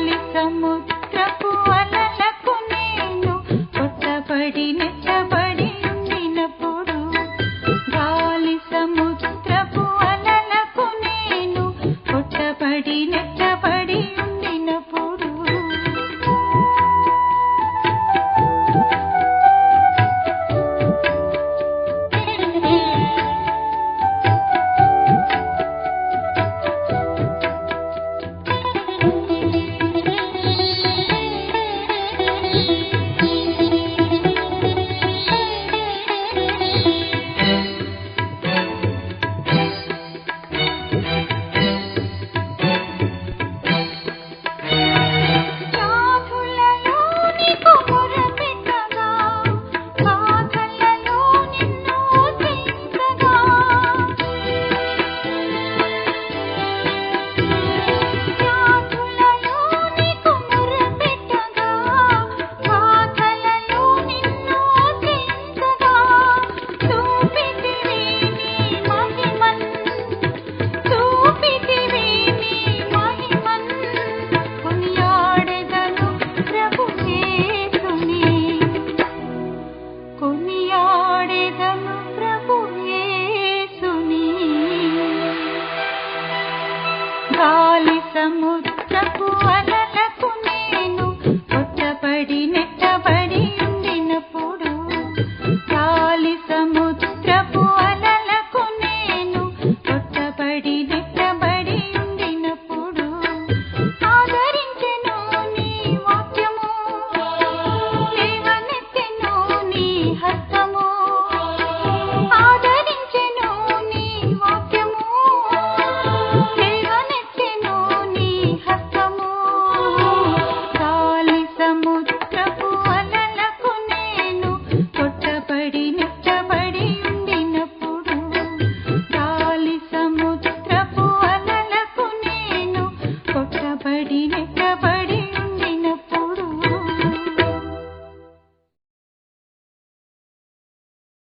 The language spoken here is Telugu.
గాలి సముద్రపు అలలకు నేను కొట్టబడి నెట్టబడి సముద్రపు అల